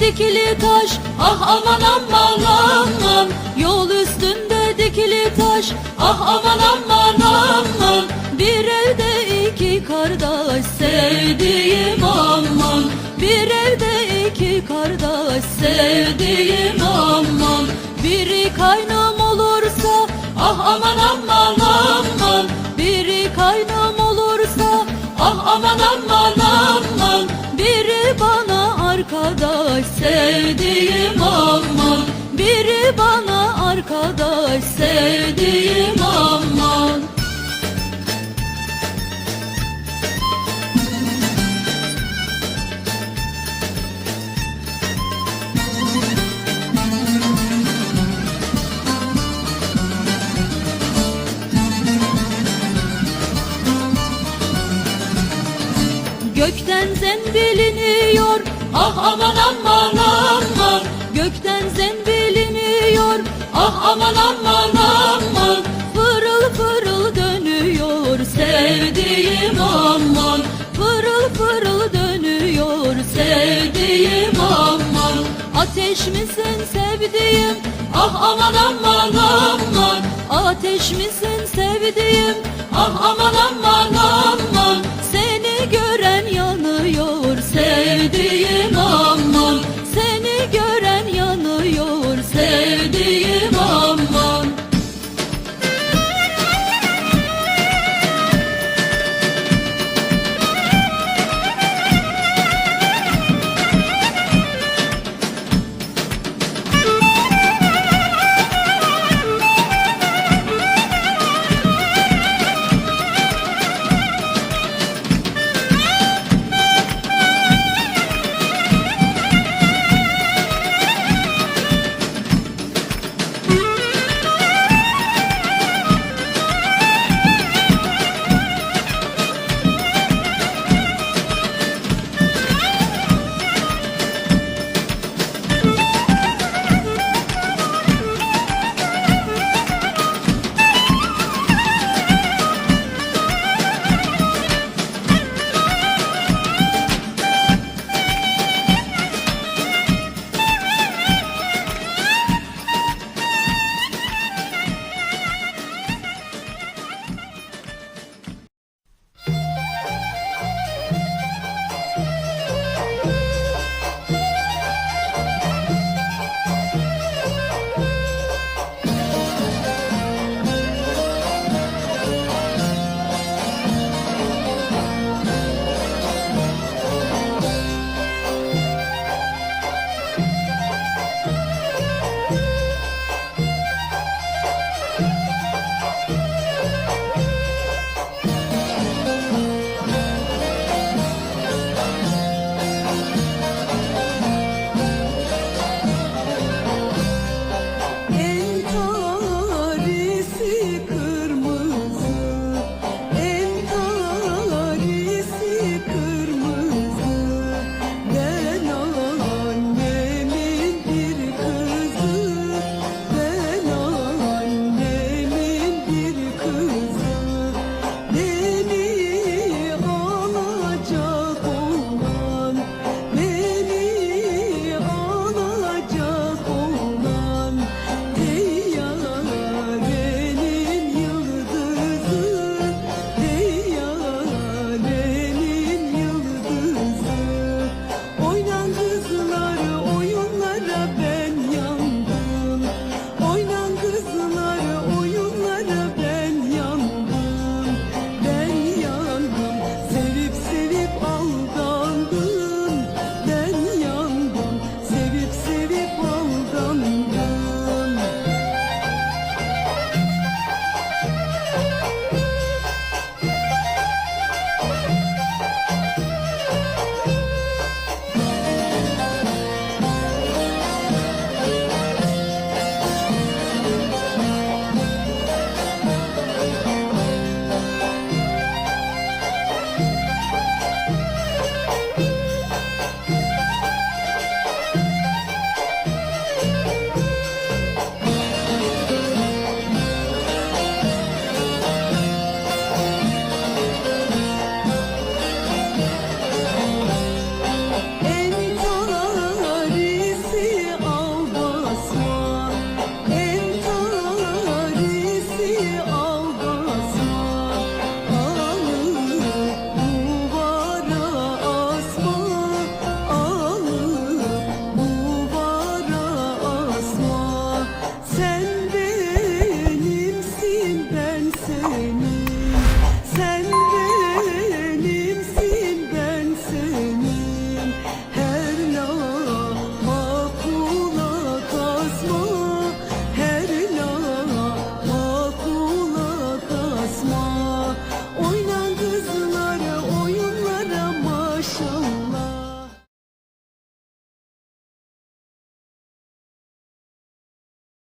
dikili taş. Ah aman aman aman. Yol üstünde dikili taş. Ah aman aman aman. Bir evde iki kardeş sevdiğim aman. Bir evde iki kardeş sevdiğim aman. Biri kaynım olursa Ah aman aman aman arkadaş sevdiğim aman Biri bana arkadaş sevdiğim aman Gökten zenbil iniyor Ah aman aman aman. Gökten zenbil iniyor Ah aman aman aman. Fırıl fırıl dönüyor. Sevdiğim aman. Fırıl fırıl dönüyor. Sevdiğim aman. Ateş misin sevdiğim? Ah aman aman aman. Ateş misin sevdiğim? Ah aman aman aman